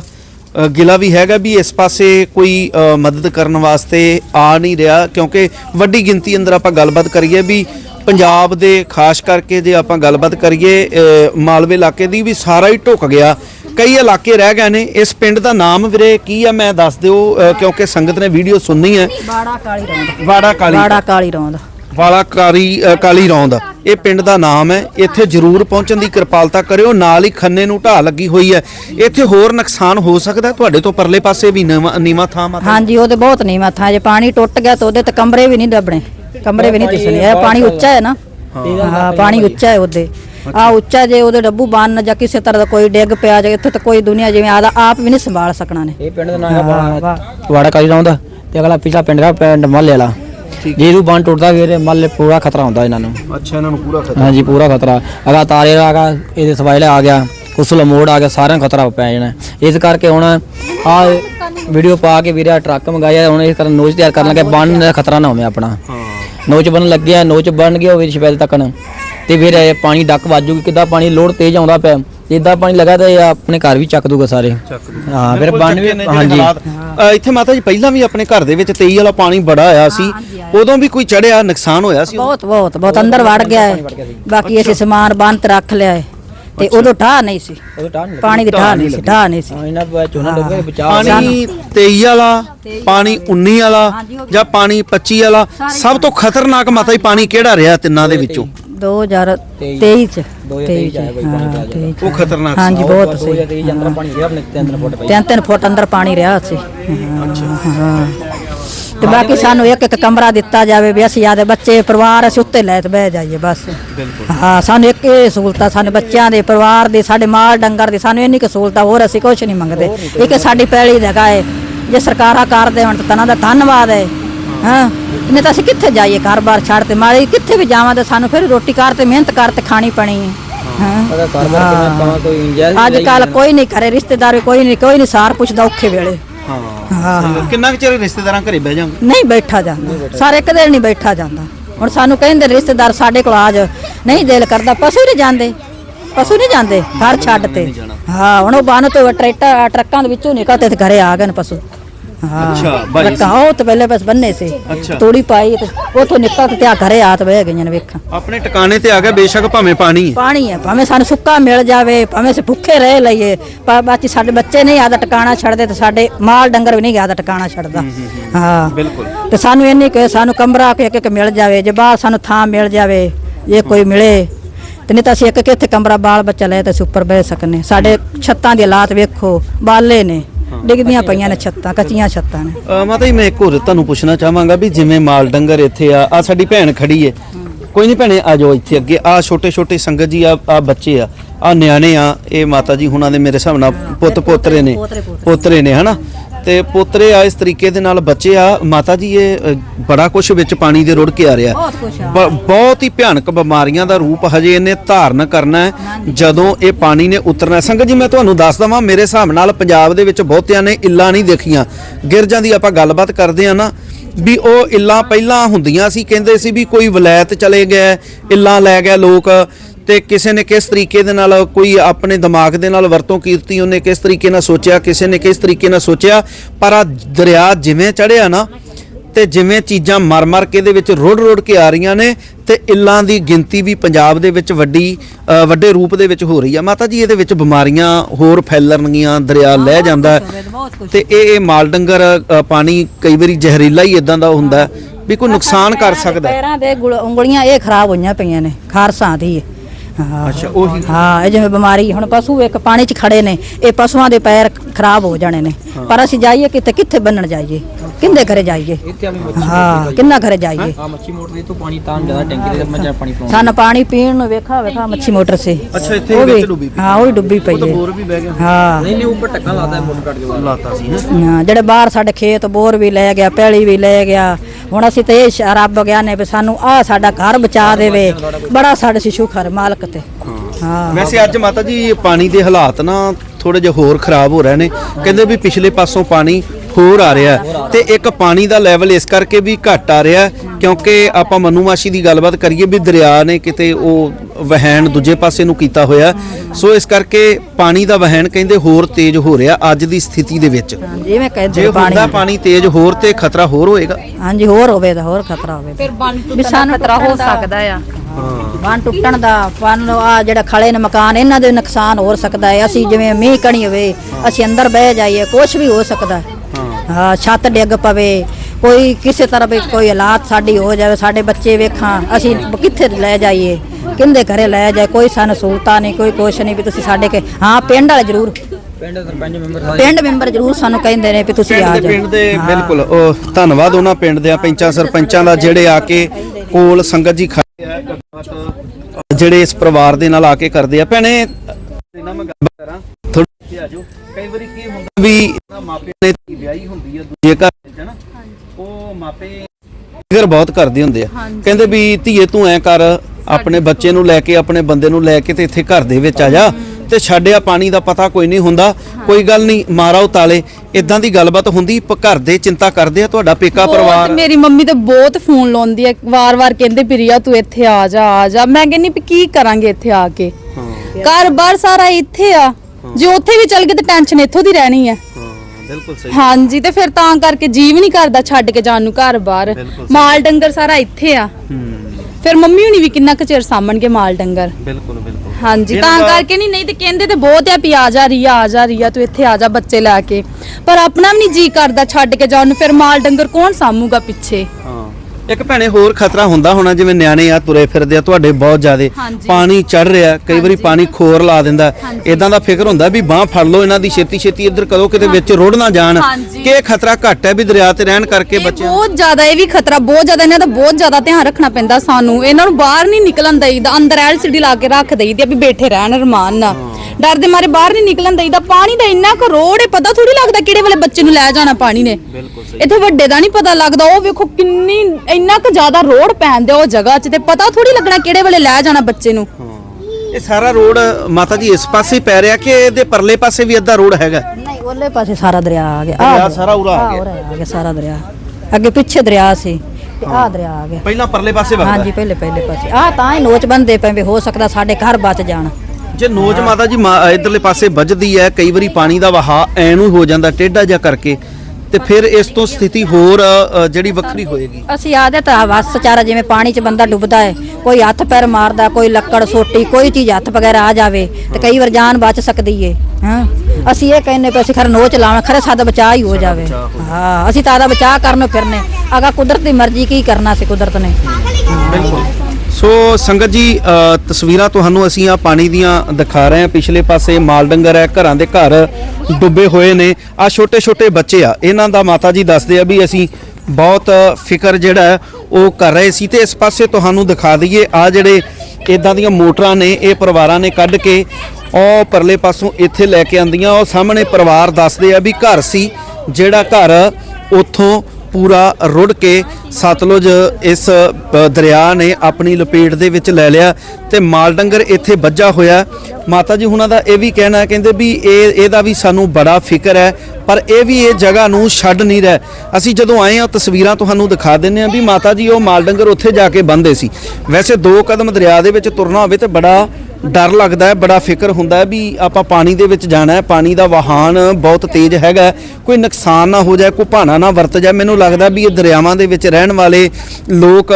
ਗਿਲਾ ਵੀ ਹੈਗਾ ਵੀ ਇਸ ਪਾਸੇ ਕੋਈ ਮਦਦ ਕਰਨ ਵਾਸਤੇ ਆ ਨਹੀਂ ਰਿਹਾ। ਕਿਉਂਕਿ ਵੱਡੀ ਗਿਣਤੀ ਅੰਦਰ ਆਪਾਂ ਗੱਲਬਾਤ ਕਰੀਏ ਵੀ ਪੰਜਾਬ ਦੇ ਖਾਸ ਕਰਕੇ ਜੇ ਆਪਾਂ ਗੱਲਬਾਤ ਕਰੀਏ ਮਾਲਵੇ ਇਲਾਕੇ ਦੀ ਵੀ ਸਾਰਾ ਹੀ ਢੁੱਕ ਗਿਆ। ਕਈ ਇਲਾਕੇ ਰਹਿ ਗਏ ਨੇ ਇਸ ਪਿੰਡ ਦਾ ਨਾਮ ਵੀਰੇ ਕੀ ਆ? ਮੈਂ ਦੱਸ ਦਿਓ ਅ, ਕਿਉਂਕਿ ਸੰਗਤ ਨੇ ਵੀਡੀਓ ਸੁਣਨੀ ਹੈ। ਬਾੜਾ ਕਾਲੀ ਰੌਂਦ। ਵਾੜਾ ਕਾਲੀ ਬਾੜਾ ਕਾਲੀ ਰੌਂਦ। ਵਾਲਾ ਕਾਲੀ ਅ, ਕਾਲੀ ਰੌਂਦ। ਇਹ ਪਿੰਡ ਦਾ ਨਾਮ ਹੈ। ਇੱਥੇ ਜ਼ਰੂਰ ਪਹੁੰਚਣ ਦੀ ਕਿਰਪਾਲਤਾ ਕਰਿਓ। ਨਾਲ ਹੀ ਖੰਨੇ ਨੂੰ ਢਾਹ ਲੱਗੀ ਹੋਈ ਹੈ। ਇੱਥੇ ਹੋਰ ਨੁਕਸਾਨ ਹੋ ਸਕਦਾ ਤੁਹਾਡੇ ਤੋਂ ਪਰਲੇ ਪਾਸੇ ਵੀ ਨੀਵਾਂ ਨੀਵਾਂ ਥਾਂ ਮਾਤਾ ਹਾਂਜੀ ਉਹਦੇ ਬਹੁਤ ਨਹੀਂ ਮੱਥਾ ਜੇ ਪਾਣੀ ਟੁੱਟ ਗਿਆ ਤਾਂ ਉਹਦੇ ਤੇ ਕਮਰੇ ਵੀ ਨਹੀਂ ਦੱਬਣੇ। ਕਮਰੇ ਵੀ ਨਹੀਂ ਦਿਸਣੇ। ਇਹ ਪਾਣੀ ਉੱਚਾ ਹੈ ਨਾ। ਹਾਂ ਪਾਣੀ ਉੱਚਾ ਹੈ ਉਹਦੇ। ਆ ਉੱਚਾ ਜੇ ਉਹਦੇ ਡੱਬੂ ਬੰਨ ਜਾਂ ਕਿਸੇ ਤਰ੍ਹਾਂ ਦਾ ਕੋਈ ਡਿੱਗ ਪਿਆ ਜਾਂ ਇੱਥੇ ਤਾਂ ਕੋਈ ਦੁਨੀਆ ਜਿਵੇਂ ਆਦਾ ਆਪ ਵੀ ਨਹੀਂ ਸੰਭਾਲ ਸਕਣਾ ਨੇ। ਇਹ ਪਿੰਡ ਦਾ ਨਾਮ ਹਾਂ। ਵਾੜਾ ਕਾਲੀ ਰੌਂਦਾ ਤੇ ਅਗਲਾ ਪਿਛਲਾ ਪਿੰਡ ਦਾ ਪਿੰਡ ਮੱਲੇ ਵਾਲਾ। ਜੇ ਇਹ ਬੰਨ ਟੁੱਟਦਾ ਵੀਰੇ ਮੱਲੇ ਪੂਰਾ ਖਤਰਾ ਹੁੰਦਾ ਇਹਨਾਂ ਨੂੰ। ਅੱਛਾ ਇਹਨਾਂ ਨੂੰ ਪੂਰਾ ਖਤਰਾ। ਹਾਂਜੀ ਪੂਰਾ ਖਤਰਾ। ਅਗਾ ਤਾਰੇ ਆ ਗਿਆ ਇਹਦੇ ਸਵਾਇਲੇ ਆ ਗਿਆ ਕੁਸਲ ਮੋੜ ਆ ਗਿਆ ਸਾਰਿਆਂ ਨੂੰ ਖਤਰਾ ਪੈ ਜਾਣਾ। ਇਸ ਕਰਕੇ ਹੁਣ ਆ ਵੀਡੀਓ ਪਾ ਕੇ ਵੀਰੇ ਟਰੱਕ ਮੰਗਾਇਆ ਹੁਣ ਇਸ ਕਰਨ ਨੋਚ ਤਿਆਰ ਕਰਨ ਲੱਗੇ ਬੰਨ ਦਾ ਖਤਰਾ ਨਾ ਹੋਵੇ ਆਪਣਾ। ਹਾਂ। ਨੋਚ ਬਣ ਲੱਗਿਆ ਨੋਚ ਬਣ ਗਿਆ ਉਹ ਵੀ ਸ਼ਪੈਲ ਤੱਕਣ ਤੇ ਫਿਰ ਇਹ ਪਾਣੀ ਡੱਕ ਵੱਜੂਗੀ ਕਿੱਦਾਂ ਪਾਣੀ ਲੋਡ ਤੇਜ਼ ਆਉਂਦਾ ਪਿਆ। ਇਦਾਂ ਪਾਣੀ ਲਗਾ ਤੇ ਇਹ ਆਪਣੇ ਘਰ ਵੀ ਚੱਕ ਦੂਗਾ ਸਾਰੇ। ਹਾਂ ਫਿਰ ਬੰਨ ਵੀ ਹਾਂਜੀ। ਇੱਥੇ ਮਾਤਾ ਜੀ ਪਹਿਲਾਂ ਵੀ ਆਪਣੇ ਘਰ ਦੇ ਵਿੱਚ 23 ਵਾਲਾ ਪਾਣੀ ਬੜਾ ਆਇਆ ਸੀ। ਉਦੋਂ ਵੀ ਕੋਈ ਚੜਿਆ ਨੁਕਸਾਨ ਹੋਇਆ ਸੀ ਬਹੁਤ ਬਹੁਤ ਬਹੁਤ। ਅੰਦਰ ਵੜ ਗਿਆ ਹੈ। ਬਾਕੀ ਅਸੀਂ ਸਮਾਨ ਬੰਨ ਤੇ ਰੱਖ ਲਿਆ ਹੈ। ਤੇ ਉਦੋਂ ਢਾਹ ਨਹੀਂ ਸੀ। ਪਾਣੀ ਦੀ ਢਾਹ ਨਹੀਂ ਸੀ ਢਾਹ ਨਹੀਂ ਸੀ। ਹਾਂ ਇਹਨਾਂ ਉਹਨਾਂ ਦੇ ਬਚਾਅ ਪਾਣੀ 23 ਵਾਲਾ ਪਾਣੀ 19 ਵਾਲਾ ਜਾਂ ਪਾਣੀ 25 ਵਾਲਾ ਸਭ ਤੋਂ ਖਤਰਨਾਕ ਮਾਤਾ ਜੀ ਪਾਣੀ ਕਿਹੜਾ ਰਿਹਾ ਤਿੰਨਾਂ ਦੇ ਵਿੱਚੋਂ? 2023 ਚ। 2023 ਚ ਆਇਆ ਕੋਈ ਪਾਣੀ ਹਾਂ, 23 ਚ। ਉਹ ਖਤਰਨਾਕ ਸੀ ਹਾਂਜੀ ਬਹੁਤ ਸੀ। ਤੇ ਅੰਦਰ ਪਾਣੀ ਰਿਹਾ ਆਪਣੇ ਤਿੰਨ ਤਿੰਨ ਫੁੱਟ ਪਈ ਤਿੰਨ ਤਿੰਨ ਫੁੱਟ ਅੰਦਰ ਪਾਣੀ ਰਿਹਾ ਸੀ। ਹਾਂ। ਤੇ ਬਾਕੀ ਸਾਨੂੰ ਇੱਕ ਇੱਕ ਕਮਰਾ ਦਿੱਤਾ ਜਾਵੇ ਵੀ ਅਸੀਂ ਆਦੇ ਬੱਚੇ ਪਰਿਵਾਰ ਅਸੀਂ ਉੱਤੇ ਲੈ ਤੇ ਬਹਿ ਜਾਈਏ ਬਸ। ਹਾਂ ਸਾਨੂੰ ਇੱਕ ਇਹ ਸਹੂਲਤਾਂ ਸਾਡੇ ਬੱਚਿਆਂ ਦੇ ਪਰਿਵਾਰ ਦੇ ਸਾਡੇ ਮਾਲ ਡੰਗਰ ਦੇ ਸਾਨੂੰ ਇੰਨੀ ਕੁ ਸਹੂਲਤਾਂ ਹੋਰ ਅਸੀਂ ਕੁਝ ਨਹੀਂ ਮੰਗਦੇ। ਇੱਕ ਸਾਡੀ ਪੈਲੀ ਜਗ੍ਹਾ ਹੈ ਜੇ ਸਰਕਾਰਾਂ ਕਰ ਦੇਣ ਤਾਂ ਤਨਾਂ ਦਾ ਧੰਨਵਾਦ ਹੈ ਹਾਂ ਨਹੀਂ ਤਾਂ ਅਸੀਂ ਕਿੱਥੇ ਜਾਈਏ ਘਰ-ਬਾਰ ਛੱਡ ਤੇ ਮਾਰੇ ਕਿੱਥੇ ਵੀ ਜਾਵਾਂ ਤਾਂ ਸਾਨੂੰ ਫਿਰ ਰੋਟੀ ਕਰ ਤੇ ਮਿਹਨਤ ਕਰ ਤੇ ਖਾਣੀ ਪੈਣੀ ਹੈ। ਅੱਜ ਕੱਲ ਕੋਈ ਨਹੀਂ ਕਰੇ ਰਿਸ਼ਤੇਦਾਰ ਵੀ ਕੋਈ ਨਹੀਂ ਕੋਈ ਨਹੀਂ ਸਾਰ ਪੁੱਛਦਾ ਔਖੇ ਵੇਲੇ। ਹਾਂ। ਕਿੰਨਾ ਕੁ ਚਿਰ ਰਿਸ਼ਤੇਦਾਰਾਂ ਘਰੇ ਬਹਿ ਜਾਵਾਂਗੇ ਨਹੀਂ ਬੈਠਾ ਜਾਂਦਾ। ਸਾਰੇ ਇੱਕ ਦਿਨ ਨਹੀਂ ਬੈਠਾ ਜਾਂਦਾ। ਹੁਣ ਸਾਨੂੰ ਕਹਿੰਦੇ ਰਿਸ਼ਤੇਦਾਰ ਸਾਡੇ ਕੋਲ ਆ ਜਾ। ਨਹੀਂ ਦਿਲ ਕਰਦਾ ਪਸ਼ੂ ਨਹੀਂ ਜਾਂਦੇ। ਪਸ਼ੂ ਨਹੀਂ ਜਾਂਦੇ ਘਰ ਛੱਡ ਤੇ। ਹਾਂ ਹੁਣ ਉਹ ਬੰਨ ਤੋਂ ਟਰੈਕਟਰ ਟਰੱਕਾਂ ਦੇ ਵਿੱਚੋਂ ਨਿਕਲਦੇ ਤੇ ਘਰੇ ਆ ਗਏ ਨੇ ਪਸ਼ੂ। ਹਾਂ। ਅੱਛਾ, ਬਾਈ ਟਰੱਕਾਂ ਉਹ ਤੇ ਪਹਿਲੇ ਬਸ ਬੰਨੇ ਸੀ। ਅੱਛਾ। ਤੋੜੀ ਪਾਈ ਤੇ ਉਥੋਂ ਨਿਕਲ ਕੇ ਤੇ ਆ ਘਰੇ ਆ ਤੇ ਬਹਿ ਗਈਆਂ ਨੇ ਵੇਖਾਂ। ਆਪਣੇ ਟਿਕਾਣੇ ਤੇ ਆ ਗਿਆ ਬੇਸ਼ੱਕ ਭਾਵੇਂ ਪਾਣੀ ਹੈ। ਪਾਣੀ ਹੈ ਭਾਵੇਂ ਸਾਨੂੰ ਸੁੱਕਾ ਮਿਲ ਜਾਵੇ ਭਾਵੇਂ ਅਸੀਂ ਭੁੱਖੇ ਰਹਿ ਲਈਏ ਪਰ ਬਾਕੀ ਸਾਡੇ ਬੱਚੇ ਨਹੀਂ ਆਦਾ ਟਿਕਾਣਾ ਛੱਡਦੇ ਤੇ ਸਾਡੇ ਮਾਲ ਡੰਗਰ ਵੀ ਨਹੀਂ ਆਦਾ ਟਿਕਾਣਾ ਛੱਡਦਾ। ਹਾਂ ਬਿਲਕੁਲ। ਤੇ ਸਾਨੂੰ ਇੰਨੀ ਕਿ ਸਾਨੂੰ ਕਮਰਾ ਇੱਕ ਇੱਕ ਮਿਲ ਜਾਵੇ ਜੇ ਬਾਹਰ ਸਾਨੂੰ ਥਾਂ ਮਿਲ ਜਾਵੇ ਜੇ ਕੋਈ ਮਿਲੇ ਤੇ ਨਹੀਂ ਤਾਂ ਅਸੀਂ ਇੱਕ ਇੱਕ ਇੱਥੇ ਕਮਰਾ ਬਾਲ ਬੱਚਾ ਲੈ ਤੇ ਅਸੀਂ ਉੱਪਰ ਬਹਿ ਸਕਨੇ। ਸਾਡੇ ਛੱਤਾਂ ਦੀ ਹਾਲਾਤ ਵੇਖੋ ਬਾਲੇ ਨੇ। ਡਿੱਗਦੀਆਂ ਪਈਆਂ ਨੇ ਛੱਤਾਂ ਕੱਚੀਆਂ ਛੱਤਾਂ ਨੇ। ਅ, ਮਾਤਾ ਜੀ ਮੈਂ ਇੱਕ ਹੋਰ ਤੁਹਾਨੂੰ ਪੁੱਛਣਾ ਚਾਹਾਂਗਾ ਵੀ ਜਿਵੇਂ ਮਾਲ ਡੰਗਰ ਇੱਥੇ ਆ ਆ ਸਾਡੀ ਭੈਣ ਖੜੀ ਏ। ਕੋਈ ਨਹੀਂ ਭੈਣੇ ਆ ਜਾਓ ਇੱਥੇ ਅੱਗੇ। ਆ ਛੋਟੇ ਛੋਟੇ ਸੰਗਤ ਜੀ ਆ ਆ ਬੱਚੇ ਆ। ਆ ਨਿਆਣੇ ਆ। ਇਹ ਮਾਤਾ ਜੀ ਹੁਣਾਂ ਦੇ ਮੇਰੇ ਹਿਸਾਬ ਨਾਲ ਪੁੱਤ ਪੋਤਰੇ ਨੇ ਪੋਤਰੇ ਨੇ ਹਨਾ? ਤੇ ਪੋਤਰੇ ਆ ਇਸ ਤਰੀਕੇ ਦੇ ਨਾਲ ਬੱਚੇ ਆ ਮਾਤਾ ਜੀ ਇਹ ਅ, ਬੜਾ ਕੁਝ ਵਿੱਚ ਪਾਣੀ ਦੇ ਰੁੜ ਕੇ ਆ ਰਿਹਾ। ਬਹੁਤ ਕੁਛ ਆ। ਬ- ਬਹੁਤ ਹੀ ਭਿਆਨਕ ਬਿਮਾਰੀਆਂ ਦਾ ਰੂਪ ਹਜੇ ਇਹਨੇ ਧਾਰਨ ਕਰਨਾ ਹੈ। ਜਦੋਂ ਇਹ ਪਾਣੀ ਨੇ ਉਤਰਨਾ ਹੈ। ਸੰਗਤ ਜੀ ਮੈਂ ਤੁਹਾਨੂੰ ਦੱਸ ਦਵਾਂ ਮੇਰੇ ਹਿਸਾਬ ਨਾਲ ਪੰਜਾਬ ਦੇ ਵਿੱਚ ਬਹੁਤਿਆਂ ਨੇ ਇੱਲਾਂ ਨਹੀਂ ਦੇਖੀਆਂ। ਗਿਰਜਾਂ ਦੀ ਆਪਾਂ ਗੱਲਬਾਤ ਕਰਦੇ ਆ ਨਾ ਵੀ ਉਹ ਇੱਲਾਂ ਪਹਿਲਾਂ ਹੁੰਦੀਆਂ ਸੀ ਕਹਿੰਦੇ ਸੀ ਵੀ ਕੋਈ ਵਲੈਤ ਚਲੇ ਗਿਆ ਇੱਲਾਂ ਲੈ ਗਿਆ ਲੋਕ। ਤੇ ਕਿਸੇ ਨੇ ਕਿਸ ਤਰੀਕੇ ਦੇ ਨਾਲ ਕੋਈ ਆਪਣੇ ਦਿਮਾਗ ਦੇ ਨਾਲ ਵਰਤੋਂ ਕੀਤੀ ਉਹਨੇ ਕਿਸ ਤਰੀਕੇ ਨਾਲ ਸੋਚਿਆ ਕਿਸੇ ਨੇ ਕਿਸ ਤਰੀਕੇ ਨਾਲ ਸੋਚਿਆ ਪਰ ਆ ਦਰਿਆ ਜਿਵੇਂ ਚੜਿਆ ਨਾ ਤੇ ਜਿਵੇਂ ਚੀਜ਼ਾਂ ਮਰ-ਮਰ ਕੇ ਦੇ ਵਿੱਚ ਰੁੜ-ਰੁੜ ਕੇ ਆ ਰਹੀਆਂ ਨੇ ਤੇ ਇੱਲਾਂ ਦੀ ਗਿਣਤੀ ਵੀ ਪੰਜਾਬ ਦੇ ਵਿੱਚ ਵੱਡੀ ਵੱਡੇ ਰੂਪ ਦੇ ਵਿੱਚ ਹੋ ਰਹੀ ਆ ਮਾਤਾ ਜੀ ਇਹਦੇ ਵਿੱਚ ਬਿਮਾਰੀਆਂ ਹੋਰ ਫੈਲਣਗੀਆਂ ਦਰਿਆ ਲੈ ਜਾਂਦਾ। ਤੇ ਇਹ ਇਹ ਮਾਲ ਡੰਗਰ ਪਾਣੀ ਕਈ ਵਾਰੀ ਜ਼ਹਿਰੀਲਾ ਹੀ ਇਦਾਂ ਦਾ ਹੁੰਦਾ ਵੀ ਕੋਈ ਨੁਕਸਾਨ ਕਰ ਸਕਦਾ। ਪੈਰਾਂ ਦੇ ਗੁਲ- ਉਂਗਲੀਆਂ ਇਹ ਖਰਾਬ ਹੋਈਆਂ ਪਈਆਂ ਨੇ ਖਾਰਸਾਂ ਦੀ ਅੱਛਾ ਉਹੀ ਹਾਂ ਇਹ ਜਿਵੇਂ ਬਿਮਾਰੀ ਹੁਣ ਪਸ਼ੂ ਇੱਕ ਪਾਣੀ 'ਚ ਖੜੇ ਨੇ ਇਹ ਪਸ਼ੂਆਂ ਦੇ ਪੈਰ ਖਰਾਬ ਹੋ ਜਾਣੇ ਨੇ। ਪਰ ਅਸੀਂ ਜਾਈਏ ਕਿਤੇ ਕਿੱਥੇ ਬੰਨਣ ਜਾਈਏ? ਕਿੰਦੇ ਘਰੇ ਜਾਈਏ? ਇੱਥੇ ਆਪਣੀ ਮੱਛੀ ਹਾਂ ਕਿੰਨਾ ਘਰੇ ਜਾਈਏ? ਆ ਮੱਛੀ ਮੋਟਰ ਦੀ ਤੋਂ ਪਾਣੀ ਤਾਂ ਜ਼ਿਆਦਾ ਟੈਂਕੀ ਦੇ ਮੱਝਾਂ ਪਾਣੀ ਪਾਉਣ ਸਾਨੂੰ ਪਾਣੀ ਪੀਣ ਨੂੰ ਵੇਖਾ ਵੇਖਾ ਮੱਛੀ ਮੋਟਰ ਸੀ। ਅੱਛਾ ਇੱਥੇ ਉਹ ਵਿੱਚ ਵੀ ਡੁੱਬੀ ਪਈ। ਹਾਂ ਉਹ ਵੀ ਡੁੱਬੀ ਪਈ ਹੈ। ਬੋਰ ਵੀ ਬਹਿ ਗਿਆ। ਹਾਂ। ਨਹੀਂ ਨਹੀਂ ਉੱਪਰ ਟੱਕਾ ਲਾਦਾ ਹੈ ਮੋਟਰ ਕੱਟ ਕੇ। ਲਾਤਾ ਸੀ ਹੈਂ। ਹਾਂ, ਜਿਹੜੇ ਬਾਹਰ ਸਾਡੇ ਖੇਤ ਬੋਰ ਵੀ ਲੈ ਗਿਆ ਪੈਲੀ ਵੀ ਲੈ ਗਿਆ ਹੁਣ ਅਸੀਂ ਤੇ ਇਹ ਰੱਬ ਗਿਆ ਨੇ ਵੀ ਸਾਨੂੰ ਆ ਸਾਡਾ ਘਰ ਬਚਾ ਦੇਵੇ। ਬੜਾ ਸਾਡੇ ਸੀ ਸ਼ੁਕਰ ਮਾਲਕ ਤੇ। ਹਾਂ। ਵੈਸੇ ਅੱਜ ਮਾਤਾ ਜੀ ਇਹ ਪਾਣੀ ਦੇ ਹਾਲਾਤ ਨਾ ਥੋੜੇ ਜਿਹਾ ਹੋਰ ਖਰਾਬ ਹੋ ਰਹੇ ਨੇ। ਕਹਿੰਦੇ ਵੀ ਪਿਛਲੇ ਪਾਸੋਂ ਪਾਣੀ ਹੋਰ ਆ ਰਿਹਾ ਤੇ ਇੱਕ ਪਾਣੀ ਦਾ ਲੈਵਲ ਇਸ ਕਰਕੇ ਵੀ ਘਟ ਆ ਰਿਹਾ ਕਿਉਂਕਿ ਆਪਾਂ ਮਨੂਮਾਸ਼ੀ ਦੀ ਗੱਲਬਾਤ ਕਰੀਏ ਵੀ ਦਰਿਆ ਨੇ ਕਿਤੇ ਉਹ ਵਹਿਣ ਦੂਜੇ ਪਾਸੇ ਨੂੰ ਕੀਤਾ ਹੋਇਆ ਸੋ ਇਸ ਕਰਕੇ ਪਾਣੀ ਦਾ ਵਹਿਣ ਕਹਿੰਦੇ ਹੋਰ ਤੇਜ਼ ਹੋ ਰਿਹਾ ਅੱਜ ਦੀ ਸਥਿਤੀ ਦੇ ਵਿੱਚ। ਜਿਵੇਂ ਜੇ ਕਹਿੰਦੇ ਹੁੰਦਾ ਪਾਣੀ ਪਾਣੀ ਤੇਜ਼ ਹੋਰ ਤੇ ਖਤਰਾ ਹੋਰ ਹੋਏਗਾ। ਹਾਂਜੀ ਹੋਰ ਹੋਵੇ ਤਾਂ ਹੋਰ ਖਤਰਾ ਹੋਵੇ ਫਿਰ ਬੰਨ ਸਾਨੂੰ ਖਤਰਾ ਹੋ ਸਕਦਾ ਆ। ਬੰਨ ਟੁੱਟਣ ਦਾ ਬੰਨ ਆ ਜਿਹੜਾ ਖੜੇ ਨੇ ਮਕਾਨ ਇਹਨਾਂ ਦੇ ਨੁਕਸਾਨ ਹੋ ਸਕਦਾ ਹੈ। ਅਸੀਂ ਜਿਵੇਂ ਮੀਂਹ ਕਣੀ ਹੋਵੇ ਅਸੀਂ ਅੰਦਰ ਬਹਿ ਜਾਈਏ ਕੁਝ ਵੀ ਹੋ ਸਕਦਾ ਹੈ। ਹਾਂ। ਛੱਤ ਡਿੱਗ ਪਵੇ ਕੋਈ ਕਿਸੇ ਤਰ੍ਹਾਂ ਵੀ ਕੋਈ ਹਾਲਾਤ ਸਾਡੀ ਹੋ ਜਾਵੇ ਸਾਡੇ ਬੱਚੇ ਵੇਖਾਂ ਅਸੀਂ ਕਿੱਥੇ ਲੈ ਜਾਈਏ ਕਿੰਦੇ ਘਰੇ ਲੈ ਜਾਏ ਕੋਈ ਸਾਨੂੰ ਸਹੂਲਤਾਂ ਨਹੀਂ ਕੋਈ ਕੁਛ ਨਹੀਂ ਵੀ ਤੁਸੀਂ ਸਾਡੇ ਕੇ ਹਾਂ ਪਿੰਡ ਵਾਲੇ ਜ਼ਰੂਰ। ਪਿੰਡ ਦੇ ਸਰਪੰਚ ਮੈਂਬਰ ਸਾਰੇ ਪਿੰਡ ਮੈਂਬਰ ਜ਼ਰੂਰ ਸਾਨੂੰ ਕਹਿੰਦੇ ਨੇ ਵੀ ਤੁਸੀਂ ਆ ਜਾਓ। ਪਿੰਡ ਦੇ ਬਿਲਕੁਲ ਉਹ ਧੰਨਵਾਦ ਉਹਨਾਂ ਪਿੰਡ ਦੇ ਪੰਚਾਂ ਸਰਪੰਚਾਂ ਦਾ ਜਿਹੜੇ ਆ ਕੇ ਕੋਲ ਸੰਗਤ ਜੀ ਖੜੇ ਆ ਜਿਹੜੇ ਇਸ ਪਰਿਵਾਰ ਦੇ ਨਾਲ ਆ ਕੇ ਕਰਦੇ ਆ। ਭੈਣੇ ਇਹਨਾਂ ਮੈਂ ਗੱਲ ਕਰਾਂ। ਥੋੜੀ ਇੱਥੇ ਆ ਜਾਓ। ਕਈ ਵਾਰੀ ਕੀ ਹੁੰਦਾ ਵੀ ਮਾਪਿਆਂ ਨੇ ਧੀ ਵਿਆਹੀ ਹੁੰਦੀ ਆ ਦੂਜੇ ਘਰ ਵਿੱਚ ਹਨਾ? ਉਹ ਮਾਪੇ ਫਿਕਰ ਬਹੁਤ ਕਰਦੇ ਹੁੰਦੇ ਆ। ਕਹਿੰਦੇ ਵੀ ਧੀਏ ਤੂੰ ਐ ਕਰ ਆਪਣੇ ਬੱਚੇ ਨੂੰ ਲੈ ਕੇ ਆਪਣੇ ਬੰਦੇ ਨੂੰ ਲੈ ਕੇ ਤੇ ਇੱਥੇ ਘਰ ਦੇ ਵਿੱਚ ਆ ਜਾ। ਤੇ ਛੱਡਿਆ ਪਾਣੀ ਦਾ ਪਤਾ ਕੋਈ ਨਹੀਂ ਹੁੰਦਾ। ਕੋਈ ਗੱਲ ਨਹੀਂ ਮਾਰਾਓ ਤਾਲੇ ਇਦਾਂ ਦੀ ਗੱਲਬਾਤ ਹੁੰਦੀ ਘਰ ਦੇ ਚਿੰਤਾ ਕਰਦੇ ਆ ਤੁਹਾਡਾ ਪੇਕਾ ਪਰਿਵਾਰ। ਮੇਰੀ ਮੰਮੀ ਤੇ ਬਹੁਤ ਫੋਨ ਲਾਉਂਦੀ ਹੈ ਵਾਰ-ਵਾਰ ਕਹਿੰਦੇ ਪ੍ਰਿਆ ਤੂੰ ਇੱਥੇ ਆ ਜਾ ਆ ਜਾ। ਮੈਂ ਕਹਿੰਨੀ ਵੀ ਕੀ ਕਰਾਂਗੇ ਇੱਥੇ ਆ ਕੇ? ਘਰ ਬਾਰ ਸਾਰਾ ਇੱਥੇ ਆ। ਜੇ ਉੱਥੇ ਵੀ ਚੱਲ ਗਏ ਤੇ ਟੈਨਸ਼ਨ ਇੱਥੋਂ ਦੀ ਰਹਿਣੀ ਬਿਲਕੁਲ ਸਹੀ। ਹਾਂਜੀ ਤੇ ਫਿਰ ਤਾਂ ਕਰਕੇ ਜੀਵ ਨਹੀਂ ਕਰਦਾ ਛੱਡ ਕੇ ਜਾਣ ਨੂੰ ਘਰ ਬਾਹਰ ਮਾਲ ਡੰਗਰ ਸਾਰਾ ਇੱਥੇ ਆ। ਫਿਰ ਮੰਮੀ ਹੁਣੀ ਵੀ ਕਿੰਨਾ ਕੁ ਚਿਰ ਸਾਂਭਣਗੇ ਮਾਲ ਡੰਗਰ? ਬਿਲਕੁਲ ਬਿਲਕੁਲ। ਹਾਂਜੀ ਤਾਂ ਕਰਕੇ ਨਹੀਂ ਨਹੀਂ ਤੇ ਕਹਿੰਦੇ ਤੇ ਬਹੁਤ ਆ ਵੀ ਆ ਜਾ ਰੀਆ ਆ ਜਾ ਰੀਆ ਤੂੰ ਇੱਥੇ ਆ ਜਾ ਬੱਚੇ ਲੈ ਕੇ। ਪਰ ਆਪਣਾ ਵੀ ਨਹੀਂ ਜੀ ਕਰਦਾ ਛੱਡ ਕੇ ਜਾਣ ਨੂੰ ਫਿਰ ਮਾਲ ਡੰਗਰ ਕੌਣ ਸਾਂਭੂਗਾ ਪਿੱਛੇ? ਹਾਂ। ਇੱਕ ਭੈਣੇ ਹੋਰ ਖਤਰਾ ਹੁੰਦਾ ਹੋਣਾ ਜਿਵੇਂ ਨਿਆਣੇ ਆ ਤੁਰੇ ਫਿਰਦੇ ਆ ਤੁਹਾਡੇ ਬਹੁਤ ਜ਼ਿਆਦੇ ਹਾਂਜੀ। ਪਾਣੀ ਚੜ ਰਿਹਾ ਕਈ ਵਾਰੀ ਪਾਣੀ ਖੋਰ ਲਾ ਦਿੰਦਾ। ਇਦਾਂ ਦਾ ਫਿਕਰ ਹੁੰਦਾ ਵੀ ਬਾਹ ਫੜ ਲਓ ਇਹਨਾਂ ਦੀ ਛੇਤੀ ਛੇਤੀ ਇੱਧਰ ਕਦੋਂ ਕਿਤੇ ਵਿੱਚ ਰੁੜ ਨਾ ਜਾਣ। ਹਾਂਜੀ। ਕਿ ਇਹ ਖਤਰਾ ਘੱਟ ਹੈ ਵੀ ਦਰਿਆ ਤੇ ਰਹਿਣ ਕਰਕੇ ਇਹ ਬੱਚਿਆਂ ਬਹੁਤ ਜ਼ਿਆਦਾ ਇਹ ਵੀ ਖਤਰਾ ਬਹੁਤ ਜ਼ਿਆਦਾ ਇਹਨਾਂ ਦਾ ਬਹੁਤ ਜ਼ਿਆਦਾ ਧਿਆਨ ਰੱਖਣਾ ਪੈਂਦਾ ਸਾਨੂੰ। ਇਹਨਾਂ ਨੂੰ ਬਾਹਰ ਨਹੀਂ ਨਿਕਲਣ ਦੇਈਦਾ ਅੰਦਰ ਐਲਸੀਡੀ ਲਾ ਕੇ ਰੱਖ ਦੇਈਦੀ ਆ ਵੀ ਬੈਠੇ ਰਹਿਣ ਰਮਾਨ ਨਾਲ ਡਰ ਦੇ ਮਾਰੇ ਬਾਹਰ ਨਹੀਂ ਨਿਕਲਣ ਦੇਈਦਾ ਪਾਣੀ ਦਾ ਇੰਨਾ ਕੁ ਰੋੜ ਹੈ ਪਤਾ ਥੋੜੀ ਲੱਗਦਾ ਕਿਹੜੇ ਵੇਲੇ ਬੱਚੇ ਨੂੰ ਲੈ ਜਾਣਾ ਪਾਣੀ ਨੇ। ਇੱਥੇ ਵੱਡੇ ਦਾ ਨਹੀਂ ਪਤਾ ਲੱਗਦਾ ਉਹ ਵੇਖੋ ਕਿੰਨੀ ਇੰਨਾ ਕੁ ਜ਼ਿਆਦਾ ਰੋੜ ਪੈਂਦੇ ਉਹ ਜਗ੍ਹਾ 'ਚ ਤੇ ਪਤਾ ਥੋੜੀ ਲੱਗਣਾ ਕਿਹੜੇ ਵੇਲੇ ਲੈ ਜਾਣਾ ਬੱਚੇ ਨੂੰ। ਇਹ ਸਾਰਾ ਰੋਡ ਮਾਤਾ ਜੀ ਇਸ ਪਾਸੇ ਹੀ ਪੈ ਰਿਹਾ ਕਿ ਇਹਦੇ ਪਰਲੇ ਪਾਸੇ ਵੀ ਅੱਧਾ ਰੋਡ ਹੈਗਾ? ਨਹੀਂ ਉਹਲੇ ਪਾਸੇ ਸਾਰਾ ਦਰਿਆ ਆ ਗਿਆ। ਦਰਿਆ ਸਾਰਾ ਉਰਾ ਆ ਗਿਆ। ਆ ਗਿਆ ਸਾਰਾ ਦਰਿਆ। ਅੱਗੇ ਪਿੱਛੇ ਦਰਿਆ ਸੀ ਤੇ ਆਹ ਦਰਿਆ ਆ ਗਿਆ। ਪਹਿਲਾਂ ਪਰਲੇ ਪਾਸੇ ਵਗਦਾ। ਹਾਂਜੀ ਪਹਿਲੇ ਪਹਿਲੇ ਪਾਸੇ। ਆਹ ਤਾਂ ਹੀ ਨੋਚ ਬੰਦੇ ਵੀ ਹੋ ਸਕਦਾ ਸਾਡੇ ਘਰ ਬਚ ਜਾਣ। ਜੇ ਨੋਜ ਮਾਤਾ ਜੀ ਇਧਰਲੇ ਪਾਸੇ ਵੱਜਦੀ ਹੈ ਕਈ ਵਾਰੀ ਪਾਣੀ ਦਾ ਵਹਾਅ ਐ ਨੂੰ ਹੋ ਜਾਂਦਾ ਟੇਢਾ ਜਿਹਾ ਕਰਕੇ। ਤੇ ਫਿਰ ਇਸ ਤੋਂ ਸਥਿਤੀ ਹੋਰ ਜਿਹੜੀ ਵੱਖਰੀ ਹੋਏਗੀ। ਅਸੀਂ ਆਦੇ ਤਾਂ ਵਸ ਚਾਰਾ ਜਿਵੇਂ ਪਾਣੀ 'ਚ ਬੰਦਾ ਡੁੱਬਦਾ ਹੈ ਕੋਈ ਹੱਥ ਪੈਰ ਮਾਰਦਾ ਕੋਈ ਲੱਕੜ ਸੋਟੀ ਕੋਈ ਚੀਜ਼ ਹੱਥ ਵਗੈਰਾ ਆ ਜਾਵੇ ਤੇ ਕਈ ਵਾਰ ਜਾਨ ਬਚ ਸਕਦੀ ਏ ਹਾਂ। ਅਸੀਂ ਇਹ ਕਹਿੰਨੇ ਪਏ ਅਸੀਂ ਖਰ ਨੋਚ ਲਾਉਣ ਖਰੇ ਸਾਡਾ ਬਚਾਅ ਹੀ ਹੋ ਜਾਵੇ। ਹਾਂ ਅਸੀਂ ਤਾਂ ਆਦਾ ਬਚਾਅ ਕਰਨ ਫਿਰਨੇ। ਅਗਾ ਕੁਦਰਤ ਦੀ ਮਰਜ਼ੀ ਕੀ ਕਰਨਾ ਸੀ ਕੁਦਰਤ ਨੇ? ਸੋ ਸੰਗਤ ਜੀ ਤਸਵੀਰਾਂ ਤੁਹਾਨੂੰ ਅਸੀਂ ਆ ਪਾਣੀ ਦੀਆਂ ਦਿਖਾ ਰਹੇ ਹਾਂ। ਪਿਛਲੇ ਪਾਸੇ ਮਾਲ ਡੰਗਰ ਹੈ, ਘਰਾਂ ਦੇ ਘਰ ਡੁੱਬੇ ਹੋਏ ਨੇ। ਆ ਛੋਟੇ ਛੋਟੇ ਬੱਚੇ ਆ, ਇਹਨਾਂ ਦਾ ਮਾਤਾ ਜੀ ਦੱਸਦੇ ਆ ਵੀ ਅਸੀਂ ਬਹੁਤ ਫਿਕਰ ਜਿਹੜਾ ਉਹ ਕਰ ਰਹੇ ਸੀ। ਤੇ ਇਸ ਪਾਸੇ ਤੁਹਾਨੂੰ ਦਿਖਾ ਦਈਏ ਆ ਜਿਹੜੇ ਇਦਾਂ ਦੀਆਂ ਮੋਟਰਾਂ ਨੇ, ਇਹ ਪਰਿਵਾਰਾਂ ਨੇ ਕੱਢ ਕੇ ਉਹ ਪਰਲੇ ਪਾਸੋਂ ਇੱਥੇ ਲੈ ਕੇ ਆਂਦੀਆਂ ਉਹ ਸਾਹਮਣੇ ਪਰਿਵਾਰ ਦੱਸਦੇ ਆ ਵੀ ਘਰ ਸੀ, ਜਿਹੜਾ ਘਰ ਉੱਥੋਂ ਪੂਰਾ ਰੁੜ ਕੇ ਸਤਲੁਜ ਇਸ ਦਰਿਆ ਨੇ ਆਪਣੀ ਲਪੇਟ ਦੇ ਵਿੱਚ ਲੈ ਲਿਆ ਤੇ ਮਾਲ ਡੰਗਰ ਇੱਥੇ ਵੱਜਾ ਹੋਇਆ। ਮਾਤਾ ਜੀ, ਹੁਣਾਂ ਦਾ ਇਹ ਵੀ ਕਹਿਣਾ ਕਹਿੰਦੇ ਵੀ ਇਹ, ਇਹਦਾ ਵੀ ਸਾਨੂੰ ਬੜਾ ਫਿਕਰ ਹੈ, ਪਰ ਇਹ ਵੀ ਇਹ ਜਗ੍ਹਾ ਨੂੰ ਛੱਡ ਨਹੀਂ ਰਿਹਾ। ਅਸੀਂ ਜਦੋਂ ਆਏ ਹਾਂ, ਤਸਵੀਰਾਂ ਤੁਹਾਨੂੰ ਦਿਖਾ ਦਿੰਨੇ ਆ ਵੀ ਮਾਤਾ ਜੀ, ਉਹ ਮਾਲ ਡੰਗਰ ਉੱਥੇ ਜਾ ਕੇ ਬੰਦੇ ਸੀ। ਵੈਸੇ ਦੋ ਕਦਮ ਦਰਿਆ ਦੇ ਵਿੱਚ ਤੁਰਨਾ ਹੋਵੇ ਤੇ ਬੜਾ ਡਰ ਲੱਗਦਾ ਹੈ, ਬੜਾ ਫਿਕਰ ਹੁੰਦਾ ਹੈ ਵੀ ਆਪਾਂ ਪਾਣੀ ਦੇ ਵਿੱਚ ਜਾਣਾ ਹੈ, ਪਾਣੀ ਦਾ ਵਾਹਨ ਬਹੁਤ ਤੇਜ਼ ਹੈਗਾ ਕੋਈ ਨੁਕਸਾਨ ਨਾ ਹੋ ਜਾਏ, ਕੋਈ ਭਾਣਾ ਨਾ ਵਰਤ ਜਾਏ। ਮੈਨੂੰ ਲੱਗਦਾ ਵੀ ਇਹ ਦਰਿਆਵਾਂ ਦੇ ਵਿੱਚ ਰਹਿਣ ਵਾਲੇ ਲੋਕ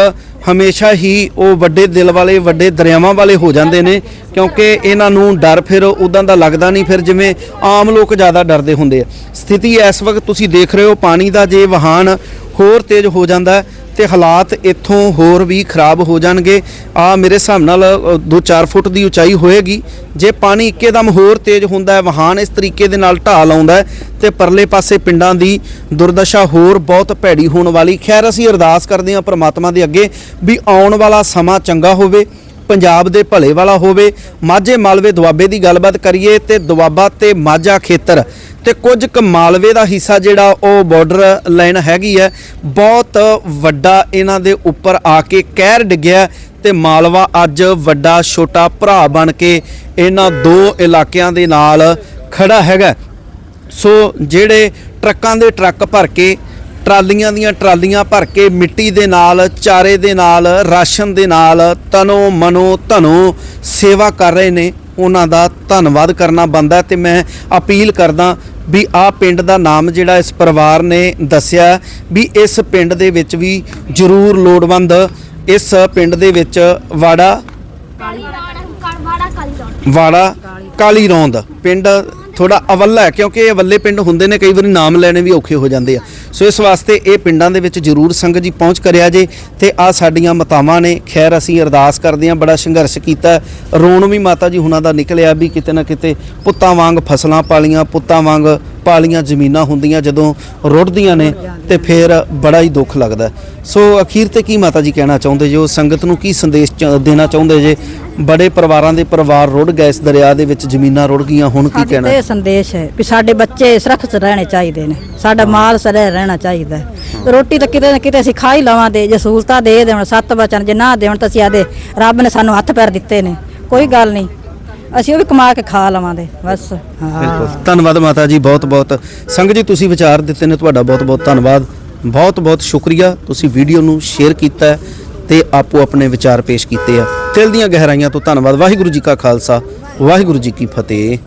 ਹਮੇਸ਼ਾ ਹੀ ਉਹ ਵੱਡੇ ਦਿਲ ਵਾਲੇ, ਵੱਡੇ ਦਰਿਆਵਾਂ ਵਾਲੇ ਹੋ ਜਾਂਦੇ ਨੇ, ਕਿਉਂਕਿ ਇਹਨਾਂ ਨੂੰ ਡਰ ਫਿਰ ਉਦਾਂ ਦਾ ਲੱਗਦਾ ਨਹੀਂ, ਫਿਰ ਜਿਵੇਂ ਆਮ ਲੋਕ ਜ਼ਿਆਦਾ ਡਰਦੇ ਹੁੰਦੇ ਆ। ਸਥਿਤੀ ਇਸ ਵਕਤ ਤੁਸੀਂ ਦੇਖ ਰਹੇ ਹੋ, ਪਾਣੀ ਦਾ ਜੇ ਵਾਹਨ ਹੋਰ ਤੇਜ਼ ਹੋ ਜਾਂਦਾ ਹੈ ਤੇ ਹਾਲਾਤ ਇੱਥੋਂ ਹੋਰ ਵੀ ਖਰਾਬ ਹੋ ਜਾਣਗੇ। ਆ ਮੇਰੇ ਹਿਸਾਬ ਨਾਲ 2-4 ਫੁੱਟ ਦੀ ਉਚਾਈ ਹੋਏਗੀ। ਜੇ ਪਾਣੀ ਇੱਕੇਦਮ ਹੋਰ ਤੇਜ਼ ਹੁੰਦਾ ਹੈ, ਵਹਾਨ ਇਸ ਤਰੀਕੇ ਦੇ ਨਾਲ ਢਾਲ ਆਉਂਦਾ ਹੈ ਤੇ ਪਰਲੇ ਪਾਸੇ ਪਿੰਡਾਂ ਦੀ ਦੁਰਦਸ਼ਾ ਹੋਰ ਬਹੁਤ ਭੈੜੀ ਹੋਣ ਵਾਲੀ। ਖੈਰ, ਅਸੀਂ ਅਰਦਾਸ ਕਰਦੇ ਹਾਂ ਪ੍ਰਮਾਤਮਾ ਦੇ ਅੱਗੇ ਵੀ ਆਉਣ ਵਾਲਾ ਸਮਾਂ ਚੰਗਾ ਹੋਵੇ। ਪੰਜਾਬ ਦੇ ਭਲੇ ਵਾਲਾ ਹੋਵੇ। ਮਾਝੇ ਮਾਲਵੇ ਦੁਆਬੇ ਦੀ ਗੱਲਬਾਤ ਕਰੀਏ ਤੇ ਦੁਆਬਾ ਤੇ ਮਾਝਾ ਖੇਤਰ ਤੇ ਕੁਝ ਕੁ ਮਾਲਵੇ ਦਾ ਹਿੱਸਾ ਜਿਹੜਾ ਉਹ ਬਾਰਡਰ ਲਾਈਨ ਹੈਗੀ ਹੈ। ਬਹੁਤ ਵੱਡਾ ਇਹਨਾਂ ਦੇ ਉੱਪਰ ਆ ਕੇ ਕਹਿਰ ਡਿੱਗਿਆ ਤੇ ਮਾਲਵਾ ਅੱਜ ਵੱਡਾ ਛੋਟਾ ਭਰਾ ਬਣ ਕੇ ਇਹਨਾਂ ਦੋ ਇਲਾਕਿਆਂ ਦੇ ਨਾਲ ਖੜਾ ਹੈਗਾ। ਸੋ ਜਿਹੜੇ ਟਰੱਕਾਂ ਦੇ ਟਰੱਕ ਭਰ ਕੇ ਟਰਾਲੀਆਂ ਦੀਆਂ ਟਰਾਲੀਆਂ ਭਰ ਕੇ ਮਿੱਟੀ ਦੇ ਨਾਲ ਚਾਰੇ ਦੇ ਨਾਲ ਰਾਸ਼ਨ ਦੇ ਨਾਲ ਤਨੋ ਮਨੋ ਧਨੋ ਸੇਵਾ ਕਰ ਰਹੇ ਨੇ। ਉਹਨਾਂ ਦਾ ਧੰਨਵਾਦ ਕਰਨਾ ਬੰਦਾ ਤੇ ਮੈਂ ਅਪੀਲ ਕਰਦਾ ਵੀ ਆ ਪਿੰਡ ਦਾ ਨਾਮ ਜਿਹੜਾ ਇਸ ਪਰਿਵਾਰ ਨੇ ਦੱਸਿਆ ਵੀ ਇਸ ਪਿੰਡ ਦੇ ਵਿੱਚ ਵੀ ਜ਼ਰੂਰ ਲੋੜਵੰਦ ਇਸ ਪਿੰਡ ਦੇ ਵਿੱਚ ਵਾੜਾ ਵਾੜਾ ਕਾਲੀ ਰੌਂਦ। ਪਿੰਡ ਥੋੜਾ ਅਵੱਲਾ ਹੈ, ਕਿਉਂਕਿ ਇਹ ਅਵੱਲੇ ਪਿੰਡ ਹੁੰਦੇ ਨੇ, ਕਈ ਵਾਰੀ ਨਾਮ ਲੈਣੇ ਵੀ ਔਖੇ ਹੋ ਜਾਂਦੇ ਆ। ਸੋ ਇਸ ਵਾਸਤੇ ਇਹ ਪਿੰਡਾਂ ਦੇ ਵਿੱਚ ਜ਼ਰੂਰ ਸੰਗਤ ਜੀ ਪਹੁੰਚ ਕਰਿਆ ਜੇ, ਤੇ ਆ ਸਾਡੀਆਂ ਮਤਾਵਾਂ ਨੇ, ਖੈਰ ਅਸੀਂ ਅਰਦਾਸ ਕਰਦੇ ਹਾਂ, ਬੜਾ ਸੰਘਰਸ਼ ਕੀਤਾ। ਰੋਣ ਵੀ ਮਾਤਾ ਜੀ ਹੁਣਾਂ ਦਾ ਨਿਕਲਿਆ ਵੀ ਕਿਤੇ ਨਾ ਕਿਤੇ ਪੁੱਤਾਂ ਵਾਂਗ ਫਸਲਾਂ ਪਾਲੀਆਂ, ਪੁੱਤਾਂ ਵਾਂਗ ਪਾਲੀਆਂ ਜ਼ਮੀਨਾਂ ਹੁੰਦੀਆਂ ਜਦੋਂ ਰੁੜਦੀਆਂ ਨੇ ਤੇ ਫਿਰ ਬੜਾ ਹੀ ਦੁੱਖ ਲੱਗਦਾ ਸੋ ਅਖੀਰ ਤੇ ਕੀ ਮਾਤਾ ਜੀ ਕਹਿਣਾ ਚਾਹੁੰਦੇ ਜੋ ਸੰਗਤ ਨੂੰ ਕੀ ਸੰਦੇਸ਼ ਦੇਣਾ ਚਾਹੁੰਦੇ ਜੇ? ਬੜੇ ਪਰਿਵਾਰਾਂ ਦੇ ਪਰਿਵਾਰ ਰੁੜ ਗਏ ਇਸ ਦਰਿਆ ਦੇ ਵਿੱਚ ਜ਼ਮੀਨਾਂ ਰੁੜ ਗਈਆਂ ਹੁਣ ਕੀ ਕਹਿਣਾ ਇਹ ਸੰਦੇਸ਼ ਹੈ ਵੀ ਸਾਡੇ ਬੱਚੇ ਸੁਰੱਖਿਅਤ ਰਹਿਣੇ ਚਾਹੀਦੇ ਨੇ। ਸਾਡਾ ਮਾਲ ਸਰੇ ਰਹਿਣਾ ਚਾਹੀਦਾ ਹੈ। ਰੋਟੀ ਤਾਂ ਕਿਤੇ ਨਾ ਕਿਤੇ ਅਸੀਂ ਖਾ ਹੀ ਲਵਾਂਦੇ ਜੇ ਸਹੂਲਤਾਂ ਦੇ ਦੇਣ ਸੱਤ ਬਚਨ ਜੇ ਨਾ ਦੇਣ ਤਾਂ ਅਸੀਂ ਆਦੇ ਰੱਬ ਨੇ ਸਾਨੂੰ ਹੱਥ ਪੈਰ ਦਿੱਤੇ ਨੇ। ਕੋਈ ਗੱਲ ਨਹੀਂ। ਅਸੀਂ ਉਹ ਵੀ ਕਮਾ ਕੇ ਖਾ ਲਵਾਂਗੇ, ਬਸ। ਹਾਂ ਬਿਲਕੁਲ। ਧੰਨਵਾਦ ਮਾਤਾ ਜੀ, ਬਹੁਤ ਬਹੁਤ। ਸੰਗਤ ਜੀ, ਤੁਸੀਂ ਵਿਚਾਰ ਦਿੱਤੇ ਨੇ, ਤੁਹਾਡਾ ਬਹੁਤ ਬਹੁਤ ਧੰਨਵਾਦ। ਬਹੁਤ ਬਹੁਤ ਸ਼ੁਕਰੀਆ, ਤੁਸੀਂ ਵੀਡੀਓ ਨੂੰ ਸ਼ੇਅਰ ਕੀਤਾ ਹੈ ਤੇ ਆਪੋ ਆਪਣੇ ਵਿਚਾਰ ਪੇਸ਼ ਕੀਤੇ ਆ। ਦਿਲ ਦੀਆਂ ਗਹਿਰਾਈਆਂ ਤੋਂ ਧੰਨਵਾਦ। ਵਾਹਿਗੁਰੂ ਜੀ ਕਾ ਖਾਲਸਾ, ਵਾਹਿਗੁਰੂ ਜੀ ਕੀ ਫਤਿਹ।